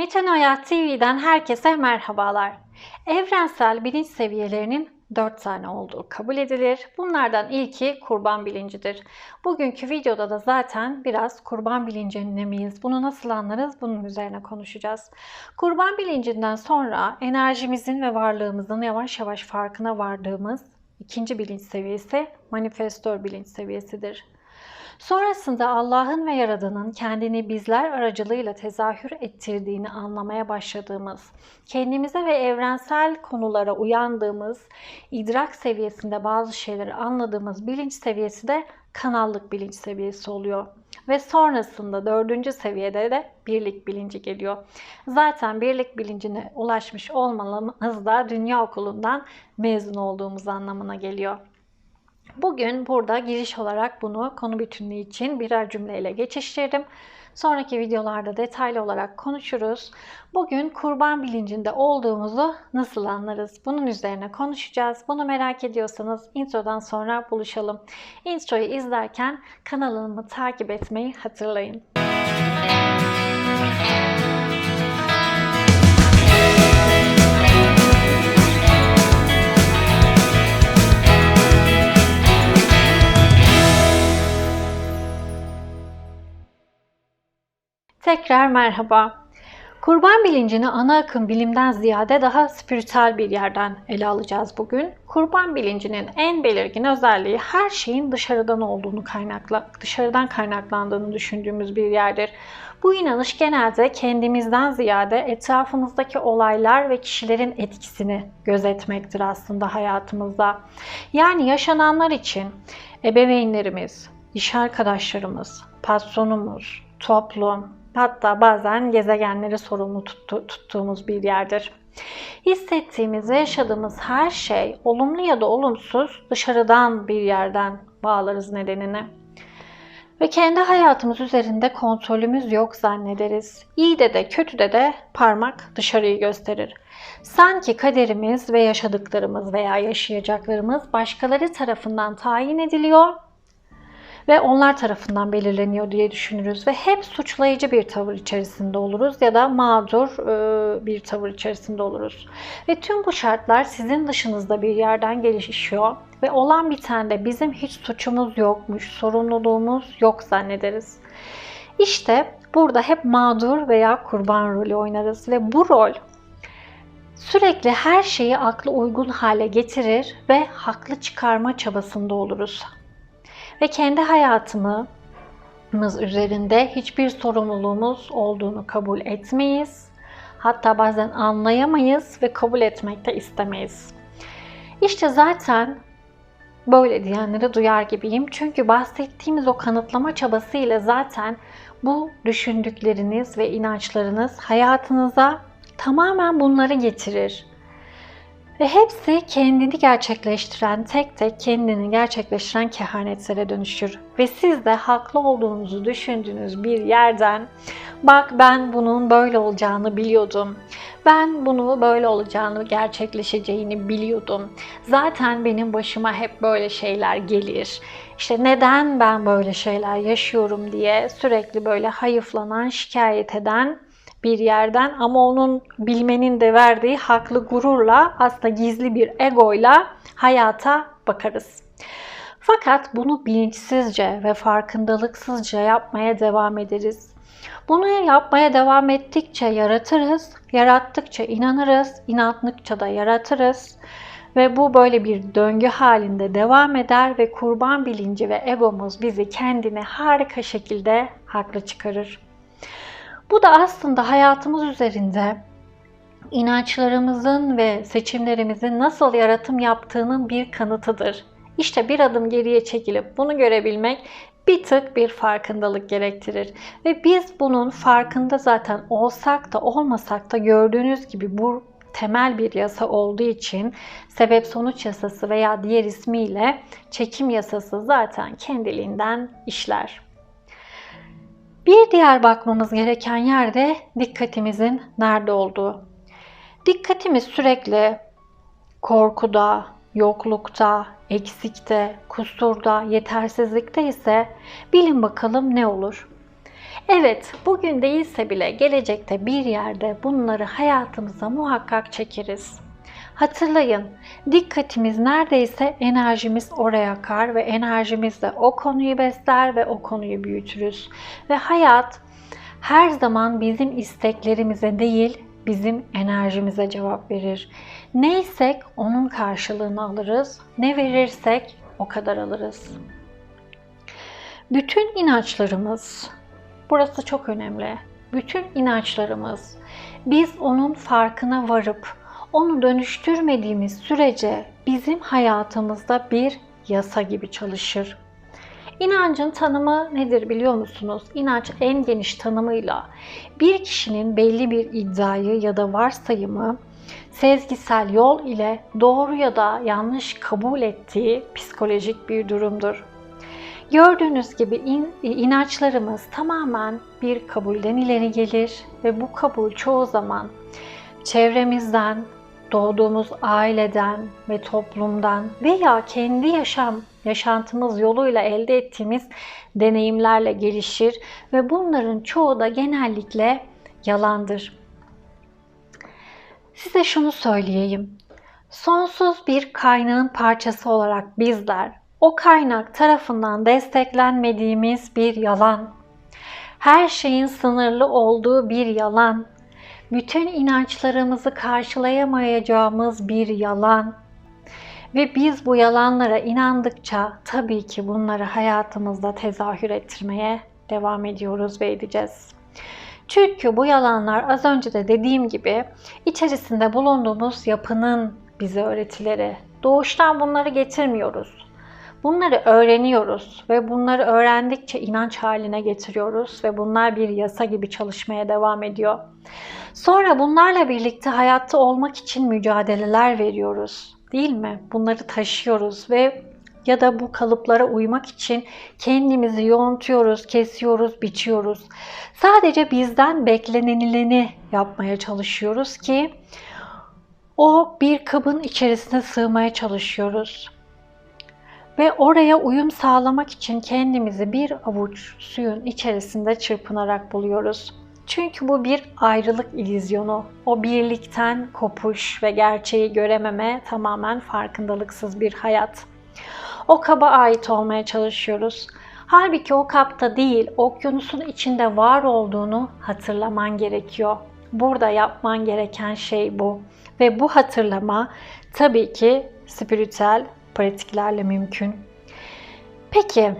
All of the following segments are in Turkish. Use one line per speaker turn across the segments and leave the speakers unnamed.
Metin Hayat TV'den herkese merhabalar. Evrensel bilinç seviyelerinin 4 tane olduğu kabul edilir. Bunlardan ilki kurban bilincidir. Bugünkü videoda da zaten biraz kurban bilincinde miyiz? Bunu nasıl anlarız? Bunun üzerine konuşacağız. Kurban bilincinden sonra enerjimizin ve varlığımızın yavaş yavaş farkına vardığımız ikinci bilinç seviyesi manifestör bilinç seviyesidir. Sonrasında Allah'ın ve Yaradan'ın kendini bizler aracılığıyla tezahür ettirdiğini anlamaya başladığımız, kendimize ve evrensel konulara uyandığımız, idrak seviyesinde bazı şeyleri anladığımız bilinç seviyesi de kanallık bilinç seviyesi oluyor. Ve sonrasında dördüncü seviyede de birlik bilinci geliyor. Zaten birlik bilincine ulaşmış olmamız da dünya okulundan mezun olduğumuz anlamına geliyor. Bugün burada giriş olarak bunu konu bütünlüğü için birer cümleyle geçiştirdim. Sonraki videolarda detaylı olarak konuşuruz. Bugün kurban bilincinde olduğumuzu nasıl anlarız? Bunun üzerine konuşacağız. Bunu merak ediyorsanız introdan sonra buluşalım. Introyu izlerken kanalımı takip etmeyi hatırlayın. Tekrar merhaba. Kurban bilincini ana akım bilimden ziyade daha spiritüel bir yerden ele alacağız bugün. Kurban bilincinin en belirgin özelliği her şeyin dışarıdan olduğunu kaynakla, dışarıdan kaynaklandığını düşündüğümüz bir yerdir. Bu inanış genelde kendimizden ziyade etrafımızdaki olaylar ve kişilerin etkisini gözetmektir aslında hayatımızda. Yani yaşananlar için ebeveynlerimiz, iş arkadaşlarımız, patronumuz, toplum, hatta bazen gezegenleri sorumlu tuttu, tuttuğumuz bir yerdir. Hissettiğimiz ve yaşadığımız her şey olumlu ya da olumsuz dışarıdan bir yerden bağlarız nedenini. Ve kendi hayatımız üzerinde kontrolümüz yok zannederiz. İyi de de kötü de de parmak dışarıyı gösterir. Sanki kaderimiz ve yaşadıklarımız veya yaşayacaklarımız başkaları tarafından tayin ediliyor ve onlar tarafından belirleniyor diye düşünürüz ve hep suçlayıcı bir tavır içerisinde oluruz ya da mağdur e, bir tavır içerisinde oluruz. Ve tüm bu şartlar sizin dışınızda bir yerden gelişiyor ve olan bitende bizim hiç suçumuz yokmuş, sorumluluğumuz yok zannederiz. İşte burada hep mağdur veya kurban rolü oynarız ve bu rol sürekli her şeyi aklı uygun hale getirir ve haklı çıkarma çabasında oluruz ve kendi hayatımız üzerinde hiçbir sorumluluğumuz olduğunu kabul etmeyiz. Hatta bazen anlayamayız ve kabul etmek de istemeyiz. İşte zaten böyle diyenleri duyar gibiyim. Çünkü bahsettiğimiz o kanıtlama çabasıyla zaten bu düşündükleriniz ve inançlarınız hayatınıza tamamen bunları getirir. Ve hepsi kendini gerçekleştiren, tek tek kendini gerçekleştiren kehanetlere dönüşür. Ve siz de haklı olduğunuzu düşündüğünüz bir yerden bak ben bunun böyle olacağını biliyordum. Ben bunu böyle olacağını, gerçekleşeceğini biliyordum. Zaten benim başıma hep böyle şeyler gelir. İşte neden ben böyle şeyler yaşıyorum diye sürekli böyle hayıflanan, şikayet eden bir yerden ama onun bilmenin de verdiği haklı gururla aslında gizli bir egoyla hayata bakarız. Fakat bunu bilinçsizce ve farkındalıksızca yapmaya devam ederiz. Bunu yapmaya devam ettikçe yaratırız, yarattıkça inanırız, inandıkça da yaratırız. Ve bu böyle bir döngü halinde devam eder ve kurban bilinci ve egomuz bizi kendine harika şekilde haklı çıkarır. Bu da aslında hayatımız üzerinde inançlarımızın ve seçimlerimizin nasıl yaratım yaptığının bir kanıtıdır. İşte bir adım geriye çekilip bunu görebilmek bir tık bir farkındalık gerektirir. Ve biz bunun farkında zaten olsak da olmasak da gördüğünüz gibi bu temel bir yasa olduğu için sebep sonuç yasası veya diğer ismiyle çekim yasası zaten kendiliğinden işler. Bir diğer bakmamız gereken yerde dikkatimizin nerede olduğu. Dikkatimiz sürekli korkuda, yoklukta, eksikte, kusurda, yetersizlikte ise bilin bakalım ne olur. Evet, bugün değilse bile gelecekte bir yerde bunları hayatımıza muhakkak çekeriz. Hatırlayın, dikkatimiz neredeyse enerjimiz oraya akar ve enerjimiz de o konuyu besler ve o konuyu büyütürüz. Ve hayat her zaman bizim isteklerimize değil, bizim enerjimize cevap verir. Neysek onun karşılığını alırız, ne verirsek o kadar alırız. Bütün inançlarımız, burası çok önemli. Bütün inançlarımız biz onun farkına varıp onu dönüştürmediğimiz sürece bizim hayatımızda bir yasa gibi çalışır. İnancın tanımı nedir biliyor musunuz? İnanç en geniş tanımıyla bir kişinin belli bir iddiayı ya da varsayımı sezgisel yol ile doğru ya da yanlış kabul ettiği psikolojik bir durumdur. Gördüğünüz gibi in, inançlarımız tamamen bir kabulden ileri gelir ve bu kabul çoğu zaman çevremizden, doğduğumuz aileden ve toplumdan veya kendi yaşam yaşantımız yoluyla elde ettiğimiz deneyimlerle gelişir ve bunların çoğu da genellikle yalandır. Size şunu söyleyeyim. Sonsuz bir kaynağın parçası olarak bizler o kaynak tarafından desteklenmediğimiz bir yalan, her şeyin sınırlı olduğu bir yalan, bütün inançlarımızı karşılayamayacağımız bir yalan ve biz bu yalanlara inandıkça tabii ki bunları hayatımızda tezahür ettirmeye devam ediyoruz ve edeceğiz. Çünkü bu yalanlar az önce de dediğim gibi içerisinde bulunduğumuz yapının bize öğretileri. Doğuştan bunları getirmiyoruz. Bunları öğreniyoruz ve bunları öğrendikçe inanç haline getiriyoruz ve bunlar bir yasa gibi çalışmaya devam ediyor. Sonra bunlarla birlikte hayatta olmak için mücadeleler veriyoruz. Değil mi? Bunları taşıyoruz ve ya da bu kalıplara uymak için kendimizi yontuyoruz, kesiyoruz, biçiyoruz. Sadece bizden beklenileni yapmaya çalışıyoruz ki o bir kabın içerisine sığmaya çalışıyoruz. Ve oraya uyum sağlamak için kendimizi bir avuç suyun içerisinde çırpınarak buluyoruz. Çünkü bu bir ayrılık ilizyonu. O birlikten kopuş ve gerçeği görememe tamamen farkındalıksız bir hayat. O kaba ait olmaya çalışıyoruz. Halbuki o kapta değil, okyanusun içinde var olduğunu hatırlaman gerekiyor. Burada yapman gereken şey bu. Ve bu hatırlama tabii ki spiritüel pratiklerle mümkün. Peki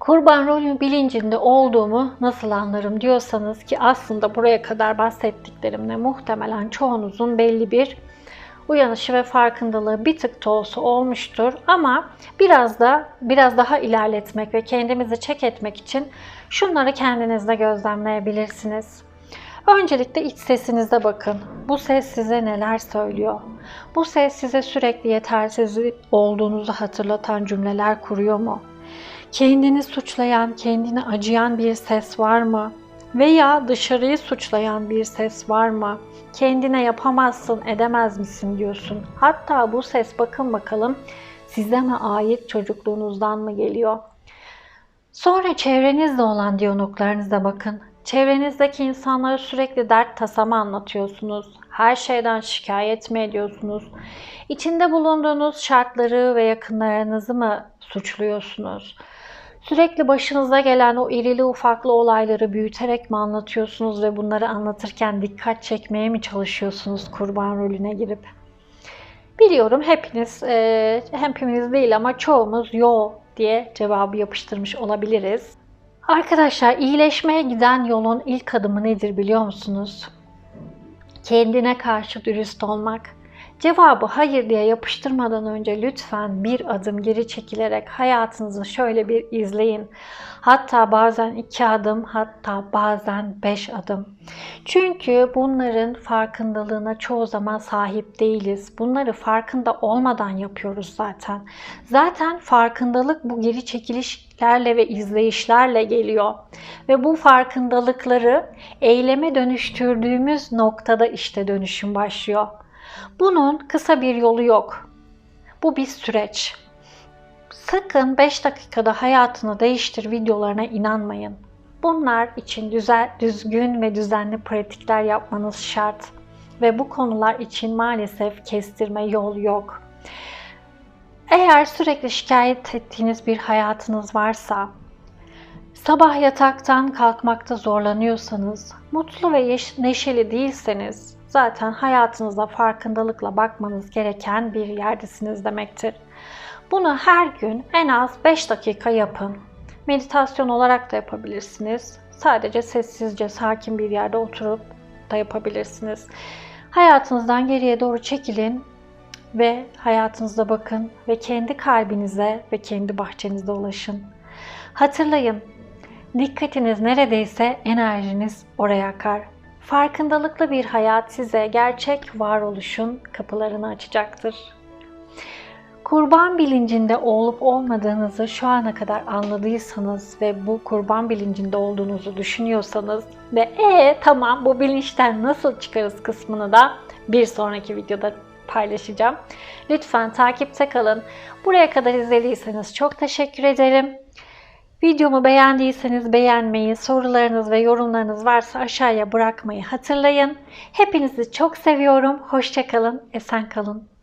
kurban rolü bilincinde olduğumu nasıl anlarım diyorsanız ki aslında buraya kadar bahsettiklerimle muhtemelen çoğunuzun belli bir uyanışı ve farkındalığı bir tık da olsa olmuştur ama biraz da biraz daha ilerletmek ve kendimizi çek etmek için şunları kendinizde gözlemleyebilirsiniz. Öncelikle iç sesinize bakın. Bu ses size neler söylüyor? Bu ses size sürekli yetersiz olduğunuzu hatırlatan cümleler kuruyor mu? Kendini suçlayan, kendini acıyan bir ses var mı? Veya dışarıyı suçlayan bir ses var mı? Kendine yapamazsın, edemez misin diyorsun. Hatta bu ses bakın bakalım size mi ait çocukluğunuzdan mı geliyor? Sonra çevrenizde olan diyaloglarınıza bakın. Çevrenizdeki insanlara sürekli dert tasama anlatıyorsunuz. Her şeyden şikayet mi ediyorsunuz? İçinde bulunduğunuz şartları ve yakınlarınızı mı suçluyorsunuz? Sürekli başınıza gelen o irili ufaklı olayları büyüterek mi anlatıyorsunuz ve bunları anlatırken dikkat çekmeye mi çalışıyorsunuz kurban rolüne girip? Biliyorum hepiniz, e, hepimiz değil ama çoğumuz yo diye cevabı yapıştırmış olabiliriz. Arkadaşlar iyileşmeye giden yolun ilk adımı nedir biliyor musunuz? Kendine karşı dürüst olmak. Cevabı hayır diye yapıştırmadan önce lütfen bir adım geri çekilerek hayatınızı şöyle bir izleyin. Hatta bazen iki adım, hatta bazen beş adım. Çünkü bunların farkındalığına çoğu zaman sahip değiliz. Bunları farkında olmadan yapıyoruz zaten. Zaten farkındalık bu geri çekilişlerle ve izleyişlerle geliyor. Ve bu farkındalıkları eyleme dönüştürdüğümüz noktada işte dönüşüm başlıyor. Bunun kısa bir yolu yok. Bu bir süreç. Sakın 5 dakikada hayatını değiştir videolarına inanmayın. Bunlar için düzel, düzgün ve düzenli pratikler yapmanız şart. Ve bu konular için maalesef kestirme yol yok. Eğer sürekli şikayet ettiğiniz bir hayatınız varsa, sabah yataktan kalkmakta zorlanıyorsanız, mutlu ve neşeli değilseniz, zaten hayatınıza farkındalıkla bakmanız gereken bir yerdesiniz demektir. Bunu her gün en az 5 dakika yapın. Meditasyon olarak da yapabilirsiniz. Sadece sessizce, sakin bir yerde oturup da yapabilirsiniz. Hayatınızdan geriye doğru çekilin ve hayatınıza bakın ve kendi kalbinize ve kendi bahçenize ulaşın. Hatırlayın, dikkatiniz neredeyse enerjiniz oraya akar. Farkındalıklı bir hayat size gerçek varoluşun kapılarını açacaktır. Kurban bilincinde olup olmadığınızı şu ana kadar anladıysanız ve bu kurban bilincinde olduğunuzu düşünüyorsanız ve e tamam bu bilinçten nasıl çıkarız kısmını da bir sonraki videoda paylaşacağım. Lütfen takipte kalın. Buraya kadar izlediyseniz çok teşekkür ederim. Videomu beğendiyseniz beğenmeyi, sorularınız ve yorumlarınız varsa aşağıya bırakmayı hatırlayın. Hepinizi çok seviyorum. Hoşçakalın, esen kalın.